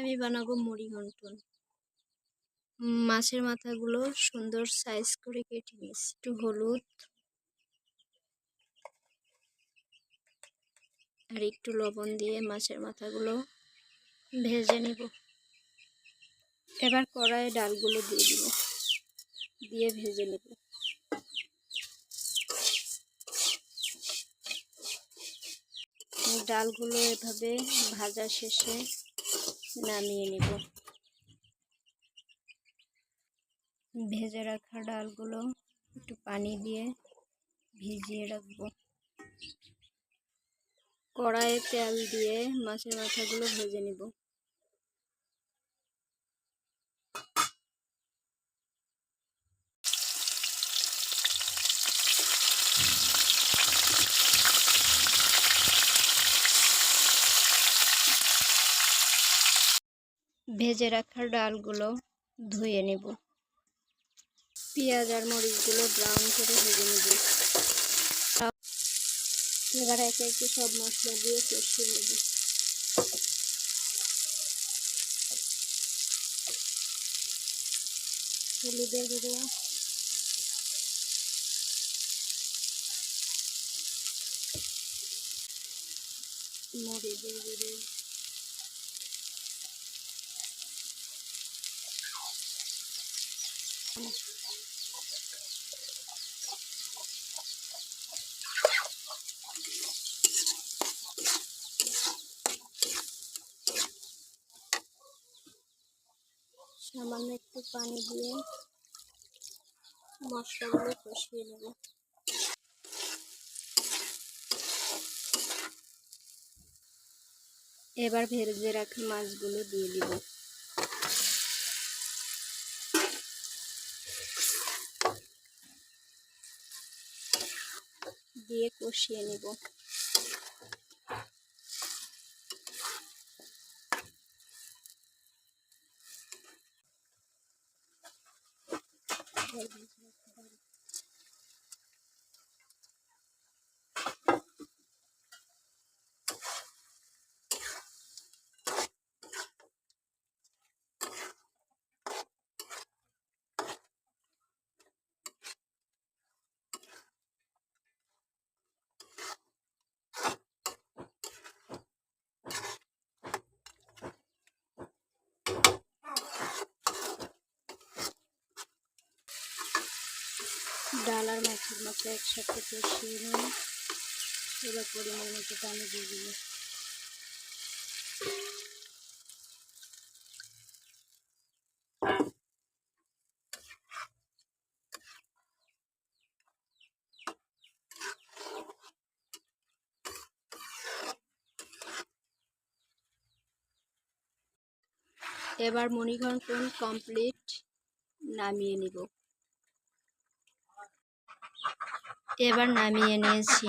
আমি বানাবো মুড়ি ঘন্টন মাছের মাথাগুলো সুন্দর সাইজ করে কেটে নিয়েছি, একটু হলুদ আর একটু লবণ দিয়ে মাছের মাথাগুলো ভেজে নিব। এবার কড়াইয়ে ডালগুলো দিয়ে দিব, দিয়ে ভেজে নেব। ডালগুলো এভাবে ভাজা শেষে নামিয়ে নিব। ভেজে রাখা ডালগুলো একটু পানি দিয়ে ভিজিয়ে রাখব। কড়াইয়ে তেল দিয়ে মাছের মাথাগুলো ভেজে নিব। ভেজে রাখা ডালগুলো ধুয়ে নেব। পেঁয়াজ আর মরিচগুলো ব্রাউন করে ভেজে নেব। এবার একে একে সব মশলা দিয়ে কষিয়ে নেব। হলুদের গুঁড়ো। মরিচের গুঁড়ো। সামান্য একটু পানি দিয়ে মশলাগুলো কষিয়ে নেব। এবার ভেজে রাখা মাছগুলো দিয়ে দিব। দিয়ে কষিয়ে নেব। ডাল আর মাছের মাথা একসাথে কষিয়ে নিয়ে এবার পরিমাণ মতো পানি দিয়ে দিল এবার মণিঘণ্টন কমপ্লিট নামিয়ে নিব। এবার নামিয়ে নিয়েছি।